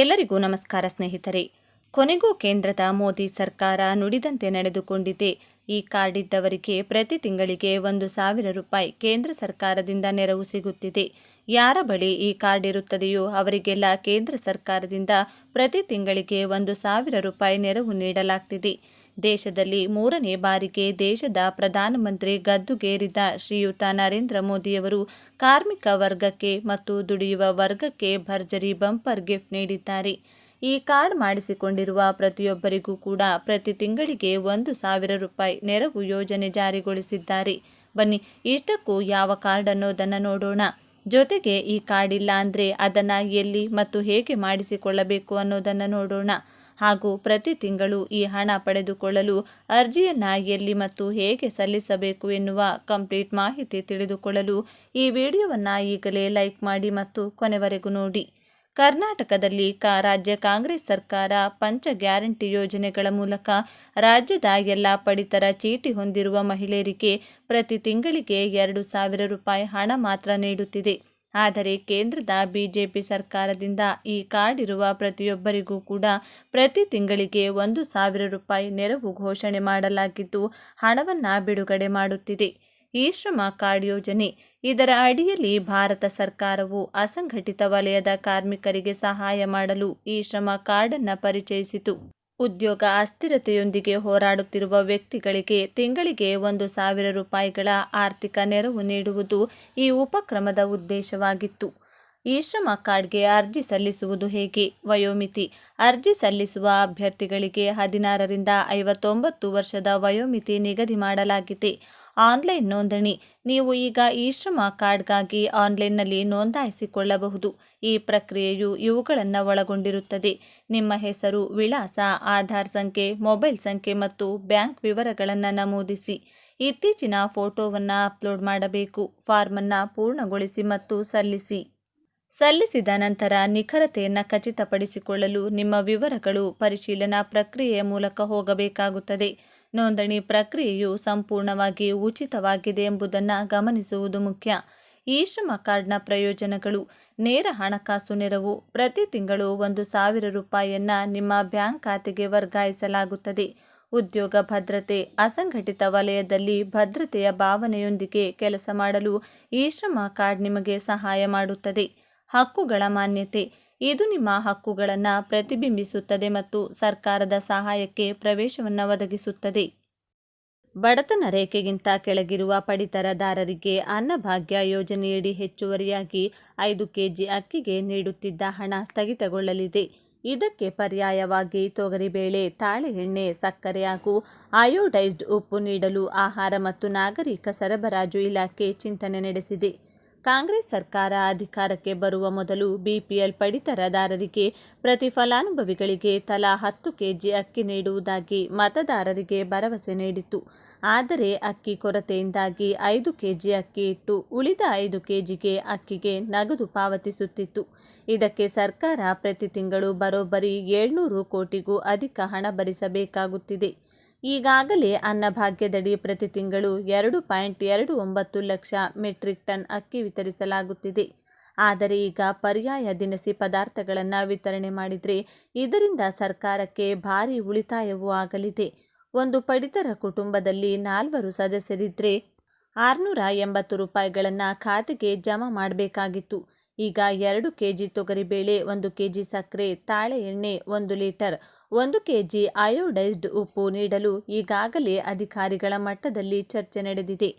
ಎಲ್ಲರಿಗೂ ನಮಸ್ಕಾರ ಸ್ನೇಹಿತರೆ. ಕೊನೆಗೂ ಕೇಂದ್ರದ ಮೋದಿ ಸರ್ಕಾರ ನುಡಿದಂತೆ ನಡೆದುಕೊಂಡಿದೆ. ಈ ಕಾರ್ಡ್ ಇದ್ದವರಿಗೆ ಪ್ರತಿ ತಿಂಗಳಿಗೆ ಒಂದು ಸಾವಿರ ರೂಪಾಯಿ ಕೇಂದ್ರ ಸರ್ಕಾರದಿಂದ ನೆರವು ಸಿಗುತ್ತಿದೆ. ಯಾರ ಬಳಿ ಈ ಕಾರ್ಡ್ ಇರುತ್ತದೆಯೋ ಅವರಿಗೆಲ್ಲ ಕೇಂದ್ರ ಸರ್ಕಾರದಿಂದ ಪ್ರತಿ ತಿಂಗಳಿಗೆ ಒಂದು ಸಾವಿರ ರೂಪಾಯಿ ನೆರವು ನೀಡಲಾಗ್ತಿದೆ. ದೇಶದಲ್ಲಿ ಮೂರನೇ ಬಾರಿಗೆ ದೇಶದ ಪ್ರಧಾನಮಂತ್ರಿ ಗದ್ದುಗೇರಿದ ಶ್ರೀಯುತ ನರೇಂದ್ರ ಮೋದಿಯವರು ಕಾರ್ಮಿಕ ವರ್ಗಕ್ಕೆ ಮತ್ತು ದುಡಿಯುವ ವರ್ಗಕ್ಕೆ ಭರ್ಜರಿ ಬಂಪರ್ ಗಿಫ್ಟ್ ನೀಡಿದ್ದಾರೆ. ಈ ಕಾರ್ಡ್ ಮಾಡಿಸಿಕೊಂಡಿರುವ ಪ್ರತಿಯೊಬ್ಬರಿಗೂ ಕೂಡ ಪ್ರತಿ ತಿಂಗಳಿಗೆ ಒಂದು ಸಾವಿರ ರೂಪಾಯಿ ನೆರವು ಯೋಜನೆ ಜಾರಿಗೊಳಿಸಿದ್ದಾರೆ. ಬನ್ನಿ, ಇಷ್ಟಕ್ಕೂ ಯಾವ ಕಾರ್ಡ್ ಅನ್ನೋದನ್ನು ನೋಡೋಣ. ಜೊತೆಗೆ ಈ ಕಾರ್ಡ್ ಇಲ್ಲ ಅಂದರೆ ಅದನ್ನು ಎಲ್ಲಿ ಮತ್ತು ಹೇಗೆ ಮಾಡಿಸಿಕೊಳ್ಳಬೇಕು ಅನ್ನೋದನ್ನು ನೋಡೋಣ. ಹಾಗೂ ಪ್ರತಿ ತಿಂಗಳು ಈ ಹಣ ಪಡೆದುಕೊಳ್ಳಲು ಅರ್ಜಿಯನ್ನು ಎಲ್ಲಿ ಮತ್ತು ಹೇಗೆ ಸಲ್ಲಿಸಬೇಕು ಎನ್ನುವ ಕಂಪ್ಲೀಟ್ ಮಾಹಿತಿ ತಿಳಿದುಕೊಳ್ಳಲು ಈ ವಿಡಿಯೋವನ್ನು ಈಗಲೇ ಲೈಕ್ ಮಾಡಿ ಮತ್ತು ಕೊನೆವರೆಗೂ ನೋಡಿ. ಕರ್ನಾಟಕದಲ್ಲಿ ಕಾ, ರಾಜ್ಯ ಕಾಂಗ್ರೆಸ್ ಸರ್ಕಾರ ಪಂಚ ಗ್ಯಾರಂಟಿ ಯೋಜನೆಗಳ ಮೂಲಕ ರಾಜ್ಯದ ಎಲ್ಲ ಪಡಿತರ ಚೀಟಿ ಹೊಂದಿರುವ ಮಹಿಳೆಯರಿಗೆ ಪ್ರತಿ ತಿಂಗಳಿಗೆ ಎರಡು ಸಾವಿರ ರೂಪಾಯಿ ಹಣ ಮಾತ್ರ ನೀಡುತ್ತಿದೆ. ಆದರೆ ಕೇಂದ್ರದ ಬಿಜೆಪಿ ಸರ್ಕಾರದಿಂದ ಈ ಕಾರ್ಡ್ ಇರುವ ಪ್ರತಿಯೊಬ್ಬರಿಗೂ ಕೂಡ ಪ್ರತಿ ತಿಂಗಳಿಗೆ ಒಂದು ಸಾವಿರ ರೂಪಾಯಿ ನೆರವು ಘೋಷಣೆ ಮಾಡಲಾಗಿದ್ದು ಹಣವನ್ನು ಬಿಡುಗಡೆ ಮಾಡುತ್ತಿದೆ. ಈ ಶ್ರಮ ಕಾರ್ಡ್ ಯೋಜನೆ ಇದರ ಅಡಿಯಲ್ಲಿ ಭಾರತ ಸರ್ಕಾರವು ಅಸಂಘಟಿತ ವಲಯದ ಕಾರ್ಮಿಕರಿಗೆ ಸಹಾಯ ಮಾಡಲು ಈ ಶ್ರಮ ಕಾರ್ಡನ್ನು ಪರಿಚಯಿಸಿತು. ಉದ್ಯೋಗ ಅಸ್ಥಿರತೆಯೊಂದಿಗೆ ಹೋರಾಡುತ್ತಿರುವ ವ್ಯಕ್ತಿಗಳಿಗೆ ತಿಂಗಳಿಗೆ ಒಂದು ಸಾವಿರ ರೂಪಾಯಿಗಳ ಆರ್ಥಿಕ ನೆರವು ನೀಡುವುದು ಈ ಉಪಕ್ರಮದ ಉದ್ದೇಶವಾಗಿತ್ತು. ಈ ಶ್ರಮ ಕಾರ್ಡ್ಗೆ ಅರ್ಜಿ ಸಲ್ಲಿಸುವುದು ಹೇಗೆ? ವಯೋಮಿತಿ. ಅರ್ಜಿ ಸಲ್ಲಿಸುವ ಅಭ್ಯರ್ಥಿಗಳಿಗೆ ಹದಿನಾರರಿಂದ ಐವತ್ತೊಂಬತ್ತು ವರ್ಷದ ವಯೋಮಿತಿ ನಿಗದಿ ಮಾಡಲಾಗಿದೆ. ಆನ್ಲೈನ್ ನೋಂದಣಿ. ನೀವು ಈಗ ಈ ಶ್ರಮ ಕಾರ್ಡ್ಗಾಗಿ ಆನ್ಲೈನ್ನಲ್ಲಿ ನೋಂದಾಯಿಸಿಕೊಳ್ಳಬಹುದು. ಈ ಪ್ರಕ್ರಿಯೆಯು ಇವುಗಳನ್ನು ಒಳಗೊಂಡಿರುತ್ತದೆ. ನಿಮ್ಮ ಹೆಸರು, ವಿಳಾಸ, ಆಧಾರ್ ಸಂಖ್ಯೆ, ಮೊಬೈಲ್ ಸಂಖ್ಯೆ ಮತ್ತು ಬ್ಯಾಂಕ್ ವಿವರಗಳನ್ನು ನಮೂದಿಸಿ. ಇತ್ತೀಚಿನ ಫೋಟೋವನ್ನು ಅಪ್ಲೋಡ್ ಮಾಡಬೇಕು. ಫಾರ್ಮನ್ನು ಪೂರ್ಣಗೊಳಿಸಿ ಮತ್ತು ಸಲ್ಲಿಸಿ. ಸಲ್ಲಿಸಿದ ನಂತರ ನಿಖರತೆಯನ್ನು ಖಚಿತಪಡಿಸಿಕೊಳ್ಳಲು ನಿಮ್ಮ ವಿವರಗಳು ಪರಿಶೀಲನಾ ಪ್ರಕ್ರಿಯೆಯ ಮೂಲಕ ಹೋಗಬೇಕಾಗುತ್ತದೆ. ನೋಂದಣಿ ಪ್ರಕ್ರಿಯೆಯು ಸಂಪೂರ್ಣವಾಗಿ ಉಚಿತವಾಗಿದೆ ಎಂಬುದನ್ನು ಗಮನಿಸುವುದು ಮುಖ್ಯ. ಈ ಶ್ರಮ ಕಾರ್ಡ್ನ ಪ್ರಯೋಜನಗಳು, ನೇರ ಹಣಕಾಸು ನೆರವು, ಪ್ರತಿ ತಿಂಗಳು ಒಂದು ಸಾವಿರ ರೂಪಾಯಿಯನ್ನು ನಿಮ್ಮ ಬ್ಯಾಂಕ್ ಖಾತೆಗೆ ವರ್ಗಾಯಿಸಲಾಗುತ್ತದೆ. ಉದ್ಯೋಗ ಭದ್ರತೆ, ಅಸಂಘಟಿತ ವಲಯದಲ್ಲಿ ಭದ್ರತೆಯ ಭಾವನೆಯೊಂದಿಗೆ ಕೆಲಸ ಮಾಡಲು ಈ ಶ್ರಮ ಕಾರ್ಡ್ ನಿಮಗೆ ಸಹಾಯ ಮಾಡುತ್ತದೆ. ಹಕ್ಕುಗಳ ಮಾನ್ಯತೆ ಇದು ನಿಮ್ಮ ಹಕ್ಕುಗಳನ್ನು ಪ್ರತಿಬಿಂಬಿಸುತ್ತದೆ ಮತ್ತು ಸರ್ಕಾರದ ಸಹಾಯಕ್ಕೆ ಪ್ರವೇಶವನ್ನು ಒದಗಿಸುತ್ತದೆ. ಬಡತನ ರೇಖೆಗಿಂತ ಕೆಳಗಿರುವ ಪಡಿತರದಾರರಿಗೆ ಅನ್ನಭಾಗ್ಯ ಯೋಜನೆಯಡಿ ಹೆಚ್ಚುವರಿಯಾಗಿ ಐದು ಕೆಜಿ ಅಕ್ಕಿಗೆ ನೀಡುತ್ತಿದ್ದ ಹಣ ಸ್ಥಗಿತಗೊಳ್ಳಲಿದೆ. ಇದಕ್ಕೆ ಪರ್ಯಾಯವಾಗಿ ತೊಗರಿಬೇಳೆ ತಾಳೆ ಎಣ್ಣೆ ಸಕ್ಕರೆ ಹಾಗೂ ಆಯೋಡೈಸ್ಡ್ ಉಪ್ಪು ನೀಡಲು ಆಹಾರ ಮತ್ತು ನಾಗರಿಕ ಸರಬರಾಜು ಇಲಾಖೆ ಚಿಂತನೆ ನಡೆಸಿದೆ. ಕಾಂಗ್ರೆಸ್ ಸರ್ಕಾರ ಅಧಿಕಾರಕ್ಕೆ ಬರುವ ಮೊದಲು ಬಿಪಿಎಲ್ ಪಡಿತರದಾರರಿಗೆ ಪ್ರತಿ ಫಲಾನುಭವಿಗಳಿಗೆ ತಲಾ ಹತ್ತು ಕೆಜಿ ಅಕ್ಕಿ ನೀಡುವುದಾಗಿ ಮತದಾರರಿಗೆ ಭರವಸೆ ನೀಡಿತು ಆದರೆ ಅಕ್ಕಿ ಕೊರತೆಯಿಂದಾಗಿ ಐದು ಕೆಜಿ ಅಕ್ಕಿ ಇಟ್ಟು ಉಳಿದ ಐದು ಕೆಜಿಗೆ ಅಕ್ಕಿಗೆ ನಗದು ಪಾವತಿಸುತ್ತಿತ್ತು. ಇದಕ್ಕೆ ಸರ್ಕಾರ ಪ್ರತಿ ತಿಂಗಳು ಬರೋಬ್ಬರಿ ಏಳ್ನೂರು ಕೋಟಿಗೂ ಅಧಿಕ ಹಣ ಭರಿಸಬೇಕಾಗುತ್ತಿದೆ. ಈಗಾಗಲೇ ಅನ್ನಭಾಗ್ಯದಡಿ ಪ್ರತಿ ತಿಂಗಳು ಎರಡು ಪಾಯಿಂಟ್ ಎರಡು ಒಂಬತ್ತು ಲಕ್ಷ ಮೆಟ್ರಿಕ್ ಟನ್ ಅಕ್ಕಿ ವಿತರಿಸಲಾಗುತ್ತಿದೆ. ಆದರೆ ಈಗ ಪರ್ಯಾಯ ದಿನಸಿ ಪದಾರ್ಥಗಳನ್ನು ವಿತರಣೆ ಮಾಡಿದರೆ ಇದರಿಂದ ಸರ್ಕಾರಕ್ಕೆ ಭಾರಿ ಉಳಿತಾಯವೂ ಆಗಲಿದೆ. ಒಂದು ಪಡಿತರ ಕುಟುಂಬದಲ್ಲಿ ನಾಲ್ವರು ಸದಸ್ಯರಿದ್ದರೆ ಆರುನೂರ ಎಂಬತ್ತು ರೂಪಾಯಿಗಳನ್ನು ಖಾತೆಗೆ ಜಮಾ ಮಾಡಬೇಕಾಗಿತ್ತು. ಈಗ ಎರಡು ಕೆ ಜಿ ತೊಗರಿಬೇಳೆ ಒಂದು ಕೆ ಜಿ ಸಕ್ಕರೆ, ತಾಳೆ ಎಣ್ಣೆ, ಒಂದು ಲೀಟರ್ ಒಂದು ಕೆಜಿ ಅಯೋಡೈಸ್ಡ್ ಉಪ್ಪು ನೀಡಲು ಈಗಾಗಲೇ ಅಧಿಕಾರಿಗಳ ಮಟ್ಟದಲ್ಲಿ ಚರ್ಚೆ ನಡೆದಿದೆ.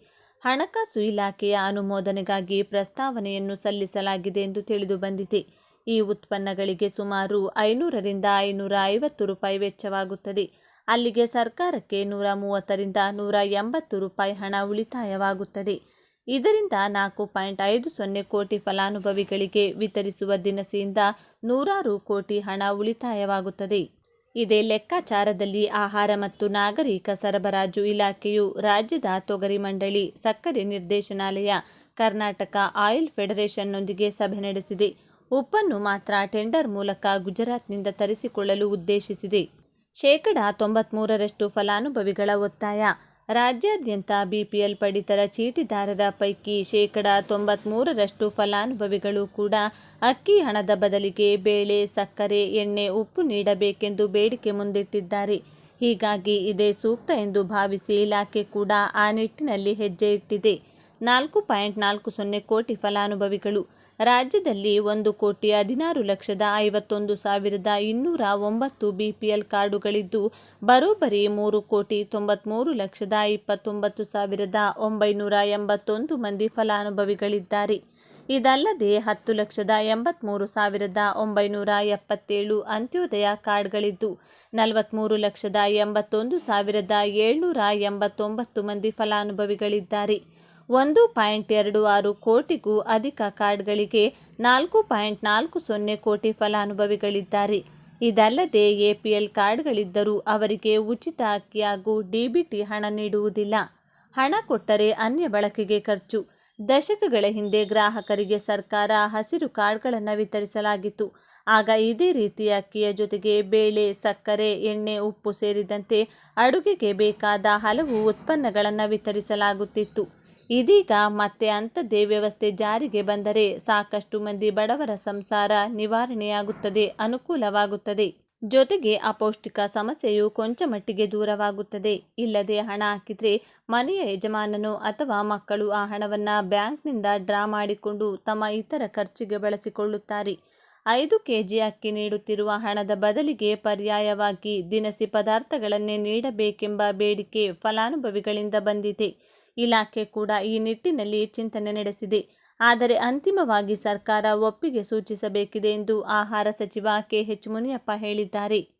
ಹಣಕಾಸು ಇಲಾಖೆಯ ಅನುಮೋದನೆಗಾಗಿ ಪ್ರಸ್ತಾವನೆಯನ್ನು ಸಲ್ಲಿಸಲಾಗಿದೆ ಎಂದು ತಿಳಿದು ಬಂದಿದೆ. ಈ ಉತ್ಪನ್ನಗಳಿಗೆ ಸುಮಾರು ಐನೂರರಿಂದ ಐನೂರ ಐವತ್ತು ರೂಪಾಯಿ ವೆಚ್ಚವಾಗುತ್ತದೆ. ಅಲ್ಲಿಗೆ ಸರ್ಕಾರಕ್ಕೆ ನೂರ ಮೂವತ್ತರಿಂದ ನೂರ ಎಂಬತ್ತು ರೂಪಾಯಿ ಹಣ ಉಳಿತಾಯವಾಗುತ್ತದೆ. ಇದರಿಂದ ನಾಲ್ಕು ಪಾಯಿಂಟ್ ಐದು ಸೊನ್ನೆ ಕೋಟಿ ಫಲಾನುಭವಿಗಳಿಗೆ ವಿತರಿಸುವ ದಿನಸಿಯಿಂದ ನೂರಾರು ಕೋಟಿ ಹಣ ಉಳಿತಾಯವಾಗುತ್ತದೆ. ಇದೇ ಲೆಕ್ಕಾಚಾರದಲ್ಲಿ ಆಹಾರ ಮತ್ತು ನಾಗರಿಕ ಸರಬರಾಜು ಇಲಾಖೆಯು ರಾಜ್ಯದ ತೊಗರಿ ಮಂಡಳಿ ಸಕ್ಕರೆ ನಿರ್ದೇಶನಾಲಯ, ಕರ್ನಾಟಕ ಆಯಿಲ್ ಫೆಡರೇಷನ್ನೊಂದಿಗೆ ಸಭೆ ನಡೆಸಿದೆ. ಉಪ್ಪನ್ನು ಮಾತ್ರ ಟೆಂಡರ್ ಮೂಲಕ ಗುಜರಾತ್ನಿಂದ ತರಿಸಿಕೊಳ್ಳಲು ಉದ್ದೇಶಿಸಿದೆ. ಶೇಕಡ ತೊಂಬತ್ಮೂರರಷ್ಟು ಫಲಾನುಭವಿಗಳ ಒತ್ತಾಯ. ರಾಜ್ಯಾದ್ಯಂತ ಬಿಪಿಎಲ್ ಪಡಿತರ ಚೀಟಿದಾರರ ಪೈಕಿ ಶೇಕಡ ತೊಂಬತ್ಮೂರರಷ್ಟು ಫಲಾನುಭವಿಗಳು ಕೂಡ ಅಕ್ಕಿ ಹಣದ ಬದಲಿಗೆ ಬೇಳೆ, ಸಕ್ಕರೆ, ಎಣ್ಣೆ, ಉಪ್ಪು ನೀಡಬೇಕೆಂದು ಬೇಡಿಕೆ ಮುಂದಿಟ್ಟಿದ್ದಾರೆ. ಹೀಗಾಗಿ ಇದೇ ಸೂಕ್ತ ಎಂದು ಭಾವಿಸಿ ಇಲಾಖೆ ಕೂಡ ಆ ನಿಟ್ಟಿನಲ್ಲಿ ಹೆಜ್ಜೆ ಇಟ್ಟಿದೆ. ನಾಲ್ಕು ಪಾಯಿಂಟ್ ನಾಲ್ಕು ಸೊನ್ನೆ ಕೋಟಿ ಫಲಾನುಭವಿಗಳು. ರಾಜ್ಯದಲ್ಲಿ ಒಂದು ಕೋಟಿ ಹದಿನಾರು ಲಕ್ಷದ ಐವತ್ತೊಂದು ಸಾವಿರದ ಇನ್ನೂರ ಒಂಬತ್ತು ಬಿಪಿಎಲ್ ಕಾರ್ಡುಗಳಿದ್ದು, ಬರೋಬ್ಬರಿ ಮೂರು ಕೋಟಿ ತೊಂಬತ್ಮೂರು ಲಕ್ಷದ ಇಪ್ಪತ್ತೊಂಬತ್ತು ಸಾವಿರದ ಒಂಬೈನೂರ ಎಂಬತ್ತೊಂದು ಮಂದಿ ಫಲಾನುಭವಿಗಳಿದ್ದಾರೆ. ಇದಲ್ಲದೆ ಹತ್ತು ಲಕ್ಷದ ಎಂಬತ್ತ್ಮೂರು ಸಾವಿರದ ಒಂಬೈನೂರ ಎಪ್ಪತ್ತೇಳು ಅಂತ್ಯೋದಯ ಕಾರ್ಡ್ಗಳಿದ್ದು ನಲವತ್ತ್ಮೂರು ಲಕ್ಷದ ಎಂಬತ್ತೊಂದು ಸಾವಿರದ ಏಳ್ನೂರ ಎಂಬತ್ತೊಂಬತ್ತು ಮಂದಿ ಫಲಾನುಭವಿಗಳಿದ್ದಾರೆ. ಒಂದು ಪಾಯಿಂಟ್ ಎರಡು ಆರು ಕೋಟಿಗೂ ಅಧಿಕ ಕಾರ್ಡ್ಗಳಿಗೆ ನಾಲ್ಕು ಪಾಯಿಂಟ್ ನಾಲ್ಕು ಸೊನ್ನೆ ಕೋಟಿ ಫಲಾನುಭವಿಗಳಿದ್ದಾರೆ. ಇದಲ್ಲದೆ ಎಪಿಎಲ್ ಕಾರ್ಡ್ಗಳಿದ್ದರೂ ಅವರಿಗೆ ಉಚಿತ ಅಕ್ಕಿ ಹಾಗೂ ಡಿಬಿಟಿ ಹಣ ನೀಡುವುದಿಲ್ಲ. ಹಣ ಕೊಟ್ಟರೆ ಅನ್ಯ ಬಳಕೆಗೆ ಖರ್ಚು. ದಶಕಗಳ ಹಿಂದೆ ಗ್ರಾಹಕರಿಗೆ ಸರ್ಕಾರ ಹಸಿರು ಕಾರ್ಡ್ಗಳನ್ನು ವಿತರಿಸಲಾಗಿತ್ತು. ಆಗ ಇದೇ ರೀತಿಯ ಅಕ್ಕಿಯ ಜೊತೆಗೆ ಬೇಳೆ, ಸಕ್ಕರೆ, ಎಣ್ಣೆ, ಉಪ್ಪು ಸೇರಿದಂತೆ ಅಡುಗೆಗೆ ಬೇಕಾದ ಹಲವು ಉತ್ಪನ್ನಗಳನ್ನು ವಿತರಿಸಲಾಗುತ್ತಿತ್ತು. ಇದೀಗ ಮತ್ತೆ ಅಂಥದ್ದೇ ವ್ಯವಸ್ಥೆ ಜಾರಿಗೆ ಬಂದರೆ ಸಾಕಷ್ಟು ಮಂದಿ ಬಡವರ ಸಂಸಾರ ನಿವಾರಣೆಯಾಗುತ್ತದೆ, ಅನುಕೂಲವಾಗುತ್ತದೆ. ಜೊತೆಗೆ ಅಪೌಷ್ಟಿಕ ಸಮಸ್ಯೆಯು ಕೊಂಚ ಮಟ್ಟಿಗೆ ದೂರವಾಗುತ್ತದೆ. ಇಲ್ಲದೆ ಹಣ ಹಾಕಿದರೆ ಮನೆಯ ಯಜಮಾನನು ಅಥವಾ ಮಕ್ಕಳು ಆ ಹಣವನ್ನು ಬ್ಯಾಂಕ್ನಿಂದ ಡ್ರಾ ಮಾಡಿಕೊಂಡು ತಮ್ಮ ಇತರ ಖರ್ಚಿಗೆ ಬಳಸಿಕೊಳ್ಳುತ್ತಾರೆ. ಐದು ಕೆಜಿ ಅಕ್ಕಿ ನೀಡುತ್ತಿರುವ ಹಣದ ಬದಲಿಗೆ ಪರ್ಯಾಯವಾಗಿ ದಿನಸಿ ಪದಾರ್ಥಗಳನ್ನೇ ನೀಡಬೇಕೆಂಬ ಬೇಡಿಕೆ ಫಲಾನುಭವಿಗಳಿಂದ ಬಂದಿದೆ. ಇಲಾಖೆ ಕೂಡ ಈ ನಿಟ್ಟಿನಲ್ಲಿ ಚಿಂತನೆ ನಡೆಸಿದೆ. ಆದರೆ ಅಂತಿಮವಾಗಿ ಸರ್ಕಾರ ಒಪ್ಪಿಗೆ ಸೂಚಿಸಬೇಕಿದೆ ಎಂದು ಆಹಾರ ಸಚಿವ ಕೆಎಚ್ ಮುನಿಯಪ್ಪ ಹೇಳಿದ್ದಾರೆ.